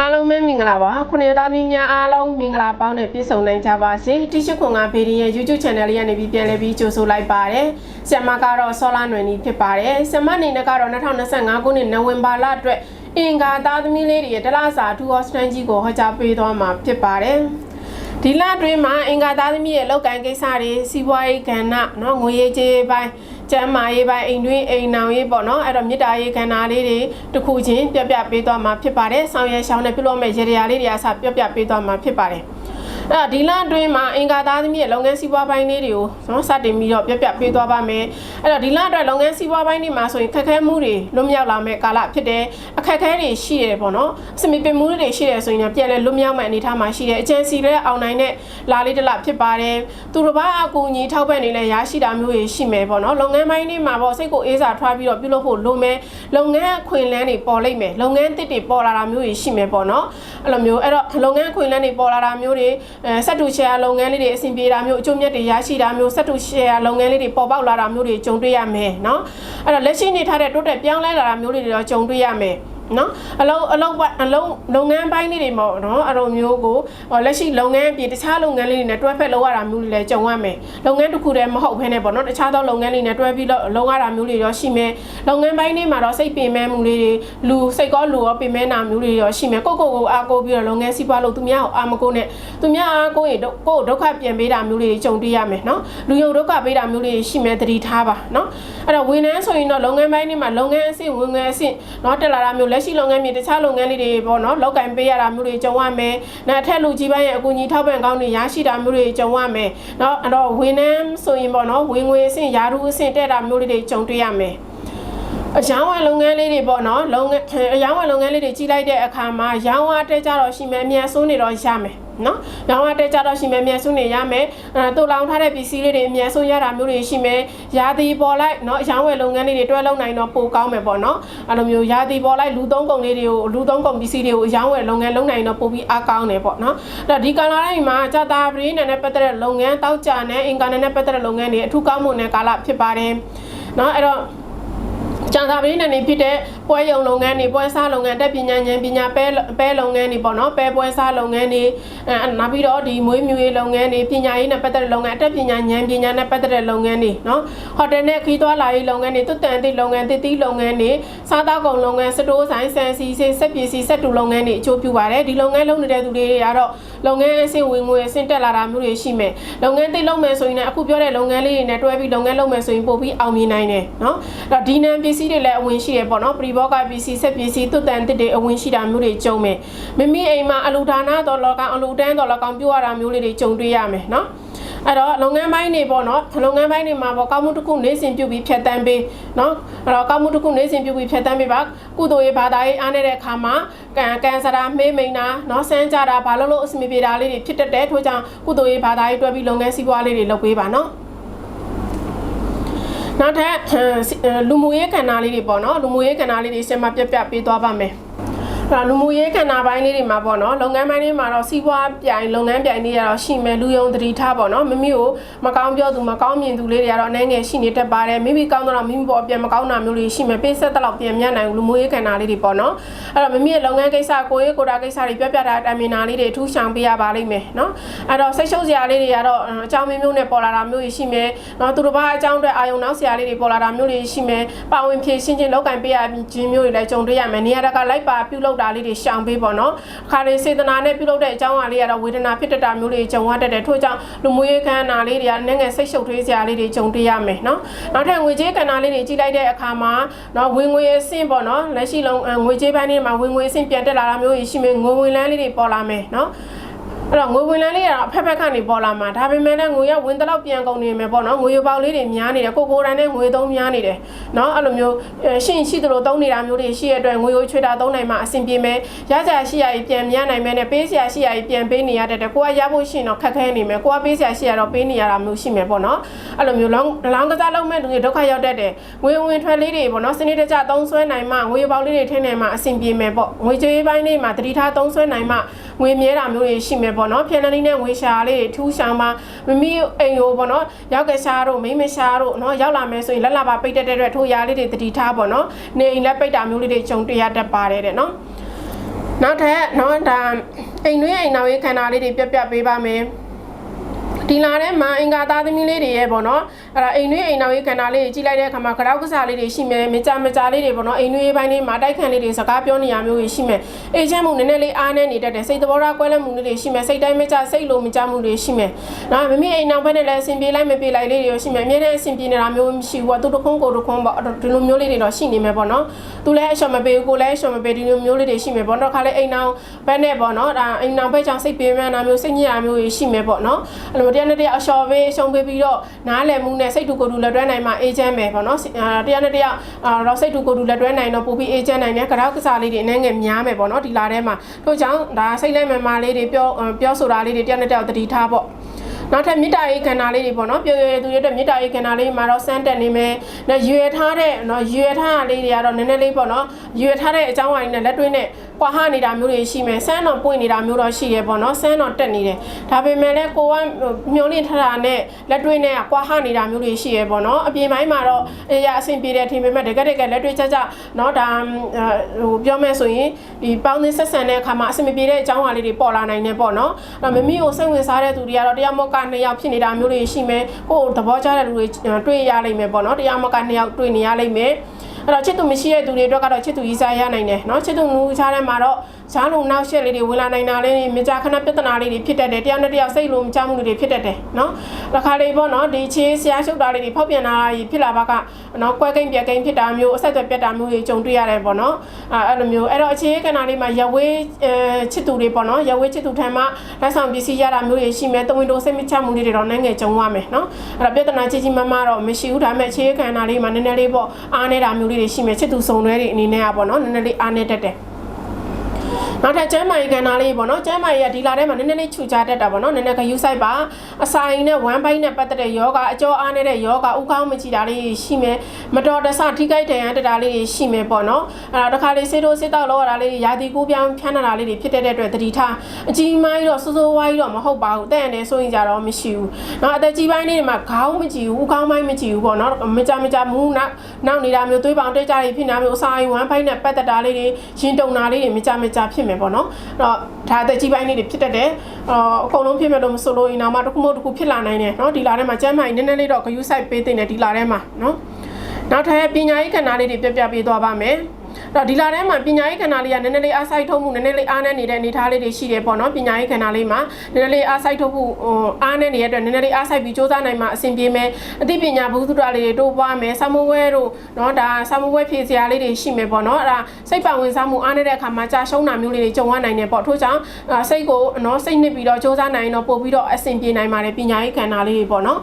အားလုံးပဲမင်္ဂလာပါခုနှစ်သားမင်းများအားလုံးမင်္ဂလာပေါင်းနဲ့ပြည့်စုံနိုင်ကြပါစေတိရှိခွန်ကဗီဒီရဲ့ YouTube Channel လေးကနေပြီးပြန်လည်ပြီးကြိုဆိုလိုက်ပါတယ်ဆ iam မကတော့ဆောလာနွယ်နီဖြစ်ပါတယ်ဆ iam မအနေနဲ့ကတော့2025ခုနှစ်နိုဝင်ဘာလအတွက်အင်္ဂါသားသမီးလေးတွေရဲ့တလစာထူဟော့စတန်ကြီးကိုဟောကြားပေးသွားမှာဖြစ်ပါတယ်ဒီလအတွင်းမှာအင်္ဂါသားသမီးရဲ့လောက်ကန်ကိစ္စတွေစီးပွားရေးကဏ္ဍเนาะငွေရေးကြေးပိုင်း ကျမ်းမာရေးပိုင်းအိမ်တွင်းအိမ်နောင်ရေးပေါ့နော်အဲ့တော့မြစ်တာရေးကဏ္ဍလေးတွေတစ်ခုချင်းပြပြပေးသွားမှာဖြစ်ပါတယ်ဆောင်ရွက်ရှောင်းနဲ့ပြုလုပ်မဲ့ရေရာလေးတွေအစားပြပြပေးသွားမှာဖြစ်ပါတယ် အဲ့တော့ဒီလအတွင်းမှာအင်္ဂါသားသမီးရဲ့လုပ်ငန်းစီးပွားပိုင်းလေးတွေကိုနော်စတင်ပြီးတော့ပြပြပေးသွားပါမယ်အဲ့တော့ဒီလအတွက်လုပ်ငန်းစီးပွားပိုင်းတွေမှာဆိုရင်ခက်ခဲမှုတွေလွတ်မြောက်လာမဲ့ကာလဖြစ်တယ်အခက်ခဲတွေရှိတယ်ပေါ့နော်အစမီပင်မှုတွေရှိတယ်ဆိုရင်ပြန်လဲလွတ်မြောက်မဲ့အနေအထားမှာရှိတယ်အကျဉ်းစီလဲအောင်နိုင်တဲ့လာလေးတစ်လဖြစ်ပါတယ်သူတစ်ပါးအကူအညီထောက်ပံ့နေလဲရရှိတာမျိုးတွေရှိမယ်ပေါ့နော်လုပ်ငန်းပိုင်းတွေမှာပေါ့စိတ်ကိုအေးစာထွားပြီးတော့ပြုလုပ်ဖို့လိုမယ်လုပ်ငန်းအခွင့်အလမ်းတွေပေါ်လိမ့်မယ်လုပ်ငန်းတစ်တွေပေါ်လာတာမျိုးတွေရှိမယ်ပေါ့နော်အဲ့လိုမျိုးအဲ့တော့လုပ်ငန်းအခွင့်အလမ်းတွေပေါ်လာတာမျိုးတွေအဲစက်တူရှယ်ယာလုပ်ငန်းလေးတွေအဆင်ပြေတာမျိုးအကျိုးမြတ်တွေရရှိတာမျိုးစက်တူရှယ်ယာလုပ်ငန်းလေးတွေပေါ်ပေါက်လာတာမျိုးတွေကြုံတွေ့ရမယ်เนาะအဲ့တော့လက်ရှိနေထားတဲ့တိုးတက်ပြောင်းလဲလာတာမျိုးတွေတော့ကြုံတွေ့ရမယ် နော်အလုံးအလုံးအလုံးလုပ်ငန်းပိုင်းလေးတွေပေါ့နော်အဲ့လိုမျိုးကိုလက်ရှိလုပ်ငန်းအပြင်တခြားလုပ်ငန်းလေးတွေနဲ့တွဲဖက်လုပ်ရတာမျိုးတွေလည်းကြုံရမယ်လုပ်ငန်းတစ်ခုတည်းမဟုတ်ဘဲနဲ့ပေါ့နော်တခြားသောလုပ်ငန်းတွေနဲ့တွဲပြီးလုပ်ရတာမျိုးတွေရောရှိမယ်လုပ်ငန်းပိုင်းတွေမှာတော့စိတ်ပင်မဲ့မှုလေးတွေလူစိတ်ကောလူရောပင်မဲ့နာမျိုးတွေရောရှိမယ်ကိုကိုကိုအားကိုပြီးတော့လုပ်ငန်းစီးပွားလို့သူများကိုအာမကိုနဲ့သူများအားကိုရင်ကိုဒုက္ခပြန်ပေးတာမျိုးတွေကြုံတွေ့ရမယ်နော်လူယုံဒုက္ခပေးတာမျိုးတွေရှိမယ်တတိထားပါနော်အဲ့တော့ဝန်ထမ်းဆိုရင်တော့လုပ်ငန်းပိုင်းတွေမှာလုပ်ငန်းအဆင့်ဝင်ငန်းအဆင့်နော်တက်လာတာမျိုးလက်ရှိလုပ်ငန်းမြေတခြားလုပ်ငန်းလေးတွေပေါ့နော်လောက်ကင်ပေးရတာမျိုးတွေကြုံရမယ်။နောက်အထက်လူကြီးပိုင်းရဲ့အကူအညီထောက်ပံ့ကောင်းတွေရရှိတာမျိုးတွေကြုံရမယ်။နော်အဲ့တော့ဝန်ထမ်းဆိုရင်ပေါ့နော်ဝင်ငွေအဆင့်ယာရုအဆင့်တက်တာမျိုးတွေကြုံတွေ့ရမယ်။အယောင်းဝယ်လုပ်ငန်းလေးတွေပေါ့နော်လုပ်ငန်းအယောင်းဝယ်လုပ်ငန်းလေးတွေကြီးလိုက်တဲ့အခါမှာရောင်းဝါတက်ကြတော့ရှိမယ်အမြန်ဆုံးနေတော့ရမယ် နော်ရောင်းဝါတက်ကြတော့ရှိမယ်အမြန်ဆုံးနေရမယ်အဲတူလောင်ထားတဲ့ပစ္စည်းလေးတွေအမြန်ဆုံးရတာမျိုးတွေရှိမယ်ရာသီပေါ်လိုက်နော်အယောင်းဝယ်လုပ်ငန်းလေးတွေတွဲလုပ်နိုင်တော့ပိုကောင်းမယ်ပေါ့နော်အဲလိုမျိုးရာသီပေါ်လိုက်လူသုံးကုန်လေးတွေကိုလူသုံးကုန်ပစ္စည်းတွေကိုအယောင်းဝယ်လုပ်ငန်းလုပ်နိုင်တော့ပိုပြီးအားကောင်းတယ်ပေါ့နော်အဲ့တော့ဒီကာလတိုင်းမှာကြာတာပရင်းနဲ့ပတ်သက်တဲ့လုပ်ငန်းတောက်ကြနဲ့အင်ကာနဲ့ပတ်သက်တဲ့လုပ်ငန်းတွေအထူးကောင်းမှုနဲ့ကာလဖြစ်ပါတယ်နော်အဲ့တော့ ကြာသာပရင်းနဲ့ဖြစ်တဲ့ပွဲရုံလုပ်ငန်းတွေပွဲစားလုပ်ငန်းတက်ပညာဉာဏ်ပညာပဲပဲလုပ်ငန်းတွေပေါ့နော်ပဲပွဲစားလုပ်ငန်းတွေအဲနောက်ပြီးတော့ဒီမွေးမြူရေးလုပ်ငန်းတွေပညာရေးနဲ့ပတ်သက်တဲ့လုပ်ငန်းအတက်ပညာဉာဏ်ပညာနဲ့ပတ်သက်တဲ့လုပ်ငန်းတွေနော်ဟိုတယ်နဲ့ခီးသွွားလာရေးလုပ်ငန်းတွေတွတ်တန်သည့်လုပ်ငန်းတည်တည်လုပ်ငန်းတွေစားသောက်ကုန်လုပ်ငန်းစတိုးဆိုင်ဆန်စီစေစက်ပစ္စည်းစက်တူလုပ်ငန်းတွေအကျိုးပြုပါတယ်ဒီလုပ်ငန်းလုပ်နေတဲ့သူတွေကတော့ လုပ်ငန်းအဆင့်ဝင်ငွေအဆင့်တက်လာတာမျိုးတွေရှိမယ်လုပ်ငန်းသိလုပ်မယ်ဆိုရင်လည်းအခုပြောတဲ့လုပ်ငန်းလေးတွေနဲ့တွဲပြီးလုပ်ငန်းလုပ်မယ်ဆိုရင်ပို့ပြီးအောင်မြင်နိုင်တယ်နော်အဲ့တော့ဒီနံပစ္စည်းတွေလည်းအဝင်ရှိရပေါ့နော်ပရိဘောကပစ္စည်းစက်ပစ္စည်းတွတ်တန်တစ်တွေအဝင်ရှိတာမျိုးတွေကြုံမယ်မိမိအိမ်မှာအလူဒါနာတော်လောကောင်အလူတန်းတော်လောကောင်ပြုတ်ရတာမျိုးလေးတွေကြုံတွေ့ရမယ်နော် အဲ့တော့လုပ်ငန်းပိုင်းတွေပေါ့နော်လုပ်ငန်းပိုင်းတွေမှာပေါ့ကောင်းမှုတစ်ခုနေစဉ်ပြုတ်ပြီးဖြတ်တန်းပေးနော်အဲ့တော့ကောင်းမှုတစ်ခုနေစဉ်ပြုတ်ပြီးဖြတ်တန်းပေးပါကုသိုလ်ရေးဘာသာရေးအားနေတဲ့အခါမှာကန်ကန်ဆရာမေးမိန်တာနော်ဆန်းကြတာဘာလို့လို့အစမပြေတာလေးတွေဖြစ်တတ်တဲ့ထို့ကြောင့်ကုသိုလ်ရေးဘာသာရေးတွဲပြီးလုပ်ငန်းစီးပွားလေးတွေလုပ်ပေးပါနော်နောက်ထပ်လူမှုရေးကဏ္ဍလေးတွေပေါ့နော်လူမှုရေးကဏ္ဍလေးတွေရှင်းမပြပြပေးသွားပါမယ် အဲ့လူမှုရေးကဏ္ဍပိုင်းလေးတွေမှာပေါ့နော်လုပ်ငန်းပိုင်းတွေမှာတော့စီးပွားပြိုင်လုပ်ငန်းပြိုင်တွေကတော့ရှိမယ်လူယုံတတိထားပေါ့နော်မိမိကိုမကောင်းပြောသူမကောင်းမြင်သူလေးတွေကတော့အနေငယ်ရှိနေတတ်ပါတယ်မိမိကောင်းတော့မိမိပေါ်ပြန်မကောင်းတာမျိုးတွေရှိမယ်ပေးဆက်တော့ပြန်မြတ်နိုင်လူမှုရေးကဏ္ဍလေးတွေပေါ့နော်အဲ့တော့မိမိရဲ့လုပ်ငန်းကိစ္စကိုရေးကိုတာကိစ္စတွေပြပြတာတိုင်မင်နာလေးတွေအထူးရှောင်ပေးရပါလိမ့်မယ်နော်အဲ့တော့စိတ်ရှုပ်စရာလေးတွေကတော့အကြောင်းမျိုးမျိုးနဲ့ပေါ်လာတာမျိုးတွေရှိမယ်နော်သူတို့ဘာအကြောင်းအတွက်အာယုံနောက်စရာလေးတွေပေါ်လာတာမျိုးတွေရှိမယ်ပါဝင်ဖြည့်ရှင်းခြင်းလောက်ကင်ပေးရခြင်းမျိုးတွေလည်းကြုံတွေ့ရမယ်နေရာတကာလိုက်ပါပြုလုပ်တာလေးတွေရှောင်ပေးပေါ့နော်ခါရီစေတနာနဲ့ပြုလုပ်တဲ့အကြောင်းအရာလေးကတော့ဝေဒနာဖြစ်တတ်တာမျိုးတွေကြုံရတတ်တယ်ထို့ကြောင့်လူမှုရေးခန္ဓာလေးတွေကနည်းငယ်စိတ်ရှုပ်ထွေးစရာလေးတွေကြုံတွေ့ရမယ်နော်နောက်ထပ်ငွေကြေးကဏ္ဍလေးတွေကြီးလိုက်တဲ့အခါမှာနော်ဝင်ငွေအဆင့်ပေါ့နော်လက်ရှိလုံးငွေကြေးပိုင်းတွေမှာဝင်ငွေအဆင့်ပြန်တက်လာတာမျိုးရှိမယ်ငွေဝင်လန်းလေးတွေပေါ်လာမယ်နော် အဲ့တော့ငွေဝင်လန်းလေးကတော့အဖက်ဖက်ကနေပေါ်လာမှာဒါပေမဲ့လည်းငွေရဝင်တော့ပြန်ကုန်နေမယ်ပေါ့နော်ငွေရပေါက်လေးတွေများနေတယ်ကိုကိုယ်တိုင်နဲ့ငွေသုံးများနေတယ်နော်အဲ့လိုမျိုးရှင်းရှိသလိုသုံးနေတာမျိုးတွေရှိရတဲ့အတွက်ငွေရိုးချွေတာသုံးနိုင်မှအဆင်ပြေမယ်ရကြရှိရည်ပြန်များနိုင်မယ်နဲ့ပေးစရာရှိရည်ပြန်ပေးနေရတဲ့တဲ့ကိုကရဖို့ရှိရင်တော့ခက်ခဲနေမယ်ကိုကပေးစရာရှိရတော့ပေးနေရတာမျိုးရှိမယ်ပေါ့နော်အဲ့လိုမျိုးလောင်းလောင်းကစားလုံးမဲ့လူတွေဒုက္ခရောက်တတ်တယ်ငွေဝင်ထွက်လေးတွေပေါ့နော်စနစ်တကျသုံးဆွဲနိုင်မှငွေပေါက်လေးတွေထည့်နိုင်မှအဆင်ပြေမယ်ပေါ့ငွေကြေးပိုင်းလေးမှာတတိထားသုံးဆွဲနိုင်မှငွေမြဲတာမျိုးတွေရှိမယ်ပေါ့ပေါ့နော်ဖျံနှင်းနဲ့ငွေရှာလေးထူးရှာမှာမိမိအိမ်ကိုပေါ့နော်ရောက်ကရှာတို့မိမရှာတို့နော်ရောက်လာမယ်ဆိုရင်လက်လာပါပိတ်တဲ့တဲ့ထိုးရာလေးတွေတတိထားပေါ့နော်နေအိမ်လက်ပိတ်တာမျိုးလေးတွေဂျုံတရတတ်ပါတယ်တဲ့နော်နောက်ထပ်နော်ဒါအိမ်တွင်းအိမ်နောက်ရေးခန္ဓာလေးတွေပြပြပေးပါမယ် ဒီလာထဲမှာအင်္ဂါသားသမီးလေးတွေရဲ့ပေါ့နော်အဲ့ဒါအိမ်တွင်းအိမ်နောက်ရေးခန္ဓာလေးတွေကြီးလိုက်တဲ့အခါမှာကြောက်ကစားလေးတွေရှိမယ်မကြမကြလေးတွေပေါ့နော်အိမ်တွင်းရေးပိုင်းလေးမှာတိုက်ခန့်လေးတွေစကားပြောနေရမျိုးတွေရှိမယ်အေချမ်းမှုနည်းနည်းလေးအားနေနေတတ်တယ်စိတ်သဘောထားကွဲလွဲမှုလေးတွေရှိမယ်စိတ်တိုင်းမကြစိတ်လိုမကြမှုတွေရှိမယ်နော်မမေအိမ်နောက်ဘက်နဲ့လည်းအဆင်ပြေလိုက်မပြေလိုက်လေးတွေရောရှိမယ်အများနဲ့အဆင်ပြေနေတာမျိုးမရှိဘူးပေါ့သူတစ်ခုံးကိုတစ်ခုံးပေါ့ဒီလိုမျိုးလေးတွေတော့ရှိနေမယ်ပေါ့နော်သူလည်းအရှော်မပေးဘူးကိုလည်းအရှော်မပေးဒီလိုမျိုးလေးတွေရှိမယ်ပေါ့နော်ခါလေးအိမ်နောက်ဘက်နဲ့ပေါ့နော်ဒါအိမ်နောက်ဘက်ကြောင့်စိတ်ပြေမှန်းတာမျိုးစိတ်ညစ်တာမျိုးတွေရှိမယ်ပေါ့နော်အဲ့လိုတရားနဲ့တရားအရှော်ပေးရှုံပေးပြီးတော့နားလည်မှုနဲ့စိတ်တူကိုယ်တူလက်တွဲနိုင်မှာအေဂျင့်ပဲပေါ့နော်တရားနဲ့တရားတော့စိတ်တူကိုယ်တူလက်တွဲနိုင်တော့ပို့ပြီးအေဂျင့်နိုင်တယ်ကြောက်ကစားလေးတွေအနှဲငယ်များမယ်ပေါ့နော်ဒီလာထဲမှာထို့ကြောင့်ဒါစိတ်လက်မမာလေးတွေပြောပြောဆိုတာလေးတွေတရားနဲ့တရားတတိထားပေါ့နောက်ထပ်မြစ်တာရေးခန္ဓာလေးတွေပေါ့နော်ပြောရရသူရတဲ့မြစ်တာရေးခန္ဓာလေးမှာတော့စမ်းတက်နေမယ်။နော်ရွယ်ထားတဲ့နော်ရွယ်ထားတာလေးတွေကတော့နည်းနည်းလေးပေါ့နော်ရွယ်ထားတဲ့အကြောင်းအရာတွေနဲ့လက်တွဲနဲ့ ကွာဟနေတာမျိုးတွေရှိမယ်။စမ်းတော့ပွင့်နေတာမျိုးတော့ရှိတယ်ပေါ့နော်။စမ်းတော့တက်နေတယ်။ဒါပေမဲ့လည်းကိုကမျောလင့်ထားတာနဲ့လက်တွဲနဲ့ကွာဟနေတာမျိုးတွေရှိရပေါ့နော်။အပြင်ပိုင်းမှာတော့အရာအဆင်ပြေတဲ့ထင်ပေမဲ့တကယ်တကယ်လက်တွဲချက်ချက်နော်ဒါဟိုပြောမယ်ဆိုရင်ဒီပေါင်းသင်းဆက်ဆံတဲ့အခါမှာအဆင်မပြေတဲ့အကြောင်းအရာလေးတွေပေါ်လာနိုင်တယ်ပေါ့နော်။အဲ့မမီကိုစိတ်ဝင်စားတဲ့သူတွေကတော့တရားမောကနှစ်ယောက်ဖြစ်နေတာမျိုးတွေရှိမယ်ကိုယ်သဘောကျတဲ့လူတွေတွေ့ရလိမ့်မယ်ပေါ့နော်တရားမောကနှစ်ယောက်တွေ့နေရလိမ့်မယ် အဲ့တော့ချစ်သူမရှိတဲ့သူတွေအတွက်ကတော့ချစ်သူကြီးစားရနိုင်တယ်เนาะချစ်သူနူးချားထဲမှာတော့ ချောင်းလုံးနောက်ရှက်လေးတွေဝင်လာနိုင်တာလေးမကြာခဏပြဿနာလေးတွေဖြစ်တတ်တယ်တရားနဲ့တရားစိတ်လုံးမချမှုတွေဖြစ်တတ်တယ်နော်တစ်ခါလေးပေါ့နော်ဒီချေးဆရာရှုပ်တာလေးတွေဖောက်ပြန်တာကြီးဖြစ်လာပါကနော်ကွဲကိန်းပြက်ကိန်းဖြစ်တာမျိုးအဆက်အသွယ်ပြတ်တာမျိုးတွေကြုံတွေ့ရတယ်ပေါ့နော်အဲ့လိုမျိုးအဲ့တော့အခြေခံတာလေးမှာရဝေးချစ်သူတွေပေါ့နော်ရဝေးချစ်သူထံမှာလက်ဆောင်ပစ္စည်းရတာမျိုးတွေရှိမယ်တဝင်းတို့စိတ်မချမှုတွေတော့နိုင်ငံကြုံရမယ်နော်အဲ့တော့ပြဿနာချီချီမမတော့မရှိဘူးဒါပေမဲ့အခြေခံတာလေးမှာနည်းနည်းလေးပေါ့အားနေတာမျိုးလေးတွေရှိမယ်ချစ်သူစုံတွဲတွေအနေနဲ့อ่ะပေါ့နော်နည်းနည်းလေးအားနေတတ်တယ် နောက်ထပ်ကျမ်းမာရေးကဏ္ဍလေးပေါ့နော်ကျမ်းမာရေးကဒီလာထဲမှာနည်းနည်းလေးခြူချတတ်တာပေါ့နော်နည်းနည်းခယူဆိုင်ပါအဆိုင်နဲ့ဝမ်းပိုင်းနဲ့ပတ်သက်တဲ့ယောဂအကျော်အားနေတဲ့ယောဂဥကောင်းမကြည့်တာလေးရှိမယ်မတော်တဆထိခိုက်တယ်ရန်တတာလေးရှိမယ်ပေါ့နော်အဲ့တော့တစ်ခါလေးစေးတို့စေးတော့လောက်ရတာလေးရာသီကူးပြောင်းဖြန်းတာလေးတွေဖြစ်တဲ့အတွက်တတိထားအကြီးမိုင်းတော့စိုးစိုးဝါးကြီးတော့မဟုတ်ပါဘူးတဲ့ရတယ်ဆိုရင်ကြတော့မရှိဘူးနော်အသက်ကြီးပိုင်းလေးတွေမှာခေါင်းမကြည့်ဘူးဥကောင်းပိုင်းမကြည့်ဘူးပေါ့နော်မကြမကြမူးနောက်နောက်နေတာမျိုးသွေးပေါင်တက်ကြတွေဖြစ်နေတာမျိုးအဆိုင်ဝမ်းပိုင်းနဲ့ပတ်သက်တာလေးတွေရင်တုံတာလေးတွေမကြမကြဖြစ်မယ်ပေါ့နော်အဲ့တော့ဒါအသက်ကြီးပိုင်းလေးတွေဖြစ်တတ်တယ်အော်အကုန်လုံးဖြစ်မဲ့လို့မဆိုလို့ရင်တော့မှတစ်ခုမဟုတ်တစ်ခုဖြစ်လာနိုင်တယ်နော်ဒီလာထဲမှာကျမ်းမာရေးနည်းနည်းလေးတော့ဂရုစိုက်ပေးသင့်တယ်ဒီလာထဲမှာနော်နောက်ထပ်ပညာရေးကဏ္ဍလေးတွေပြပြပေးသွားပါမယ် တော့ဒီလာထဲမှာပညာရေးကဏ္ဍလေးကနည်းနည်းလေးအားစိုက်ထုတ်မှုနည်းနည်းလေးအားနေနေတဲ့အနေအထားလေးတွေရှိတယ်ပေါ့နော်ပညာရေးကဏ္ဍလေးမှာနည်းနည်းလေးအားစိုက်ထုတ်မှုဟိုအားနေနေတဲ့အတွက်နည်းနည်းလေးအားစိုက်ပြီးစူးစမ်းနိုင်မှာအဆင်ပြေမယ်အသိပညာဘုသူတလေးတွေတိုးပွားမယ်ဆမဝဲတို့နော်ဒါဆမဝဲဖြည့်စရာလေးတွေရှိမယ်ပေါ့နော်အဲ့ဒါစိတ်ပါဝင်စားမှုအားနေတဲ့အခါမှာကြာရှုံးတာမျိုးလေးတွေကြုံရနိုင်တယ်ပေါ့ထို့ကြောင့်စိတ်ကိုနော်စိတ်နစ်ပြီးတော့စူးစမ်းနိုင်တော့ပို့ပြီးတော့အဆင်ပြေနိုင်ပါတယ်ပညာရေးကဏ္ဍလေးတွေပေါ့နော်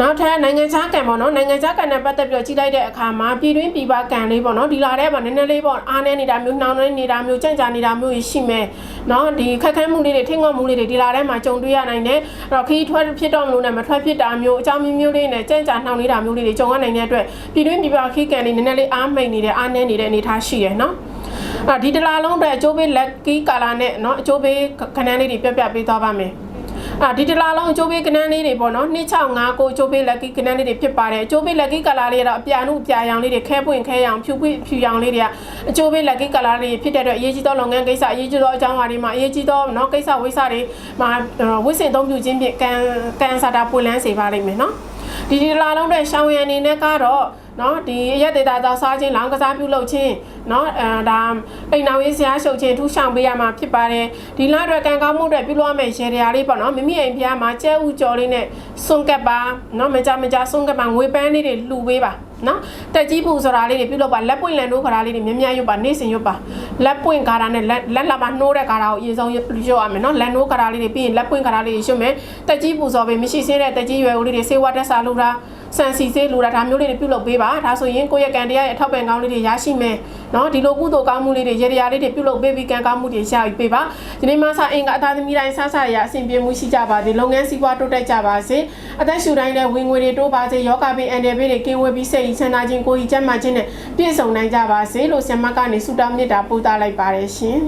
နောက်ထပ်နိုင်ငံခြားကံပေါ့နော်နိုင်ငံခြားကံနဲ့ပတ်သက်ပြီးတော့ကြီးလိုက်တဲ့အခါမှာပြည်တွင်းပြည်ပကံလေးပေါ့နော်ဒီလာထဲမှာနည်းနည်းလေးပေါ့အားနေနေတာမျိုးနှောင်းနေနေတာမျိုးကြံ့ကြာနေတာမျိုးရှိမယ်နော်ဒီခက်ခဲမှုလေးတွေထင်ငေါမှုလေးတွေဒီလာထဲမှာကြုံတွေ့ရနိုင်တယ်အဲ့တော့ခီးထွက်ဖြစ်တော့မလို့နဲ့မထွက်ဖြစ်တာမျိုးအကြောင်းမျိုးမျိုးလေးနဲ့ကြံ့ကြာနှောင်းနေတာမျိုးလေးတွေကြုံရနိုင်တဲ့အတွက်ပြည်တွင်းပြည်ပခီးကံလေးနည်းနည်းလေးအားမိန်နေတဲ့အားနေနေတဲ့အနေအထားရှိရယ်နော်အာဒီတလားလုံးအတွက်အကျိုးပေးလက်ကီးကာလာနဲ့เนาะအကျိုးပေးခဏန်းလေးတွေပြပြပေးသွားပါမယ် အာဒီတလာလုံးအချိုးပေးကနန်းလေးတွေပေါ့နော်265ကိုအချိုးပေးလက်ကီကနန်းလေးတွေဖြစ်ပါတယ်အချိုးပေးလက်ကီကလာလေးကတော့အပြာနုအပြာရောင်လေးတွေခဲပွင့်ခဲရောင်ဖြူပွင့်ဖြူရောင်လေးတွေကအချိုးပေးလက်ကီကလာလေးဖြစ်တဲ့အတွက်အရေးကြီးသောလုပ်ငန်းကိစ္စအရေးကြီးသောအကြောင်းအရာတွေမှာအရေးကြီးသောနော်ကိစ္စဝိစ္စတွေမှာဝိစင်အသုံးပြုခြင်းဖြင့်ကန်ကန်ဆာတာပွင့်လန်းစေပါလိမ့်မယ်နော်ဒီဒီလာလုံးတွေရှောင်းရံအနေနဲ့ကတော့ နော်ဒီရက်ဒေတာကြောင့်စားခြင်းလောင်းကစားပြုလုပ်ခြင်းနော်အဲဒါအိမ်တော်ရေးဆရာရှုပ်ခြင်းထူးဆောင်ပေးရမှာဖြစ်ပါတယ်ဒီလအတွက်ကံကောင်းမှုတွေပြုလုပ်ရမယ့်ရေရာလေးပေါ့နော်မိမိအိမ်ဖျားမှာကျဲဥကြော်လေးနဲ့စွန့်ကပ်ပါနော်မကြမကြစွန့်ကပ်ပါငွေပန်းလေးတွေလှူပေးပါနော်တက်ကြီးပူဆိုတာလေးတွေပြုလုပ်ပါလက်ပွင့်လန်တို့ခါလေးတွေမြ мян ရွတ်ပါနေစင်ရွတ်ပါလက်ပွင့်ခါတာနဲ့လက်လက်လာပါနှိုးတဲ့ခါတာကိုအရင်ဆုံးရွတ်ရမယ်နော်လက်နှိုးခါလေးတွေပြီးရင်လက်ပွင့်ခါလေးတွေရွတ်မယ်တက်ကြီးပူစော်ပဲမရှိစင်းတဲ့တက်ကြီးရွယ်ဦးလေးတွေဆေးဝါးတက်စာလူတာ စံစီစေးလူတာဒါမျိုးလေးတွေပြုလုပ်ပေးပါဒါဆိုရင်ကိုယ့်ရဲ့ကံတရားရဲ့အထောက်ပံ့ကောင်းလေးတွေရရှိမယ်နော်ဒီလိုကုသိုလ်ကောင်းမှုလေးတွေရေရာလေးတွေပြုလုပ်ပေးပြီးကံကောင်းမှုတွေရယူပေးပါဒီနေ့မှစအင်ကအသာသမီးတိုင်းဆဆရအဆင်ပြေမှုရှိကြပါစေလုပ်ငန်းစည်းပွားတိုးတက်ကြပါစေအသက်ရှူတိုင်းလည်းဝင်ငွေတွေတိုးပါစေယောဂဘေးအန်တယ်ဘေးတွေကင်းဝေးပြီးစိတ်ချမ်းသာခြင်းကိုယ်ကြီးကျန်းမာခြင်းနဲ့ပြည့်စုံနိုင်ကြပါစေလို့ဆရာမကနေဆုတောင်းမေတ္တာပို့သလိုက်ပါတယ်ရှင်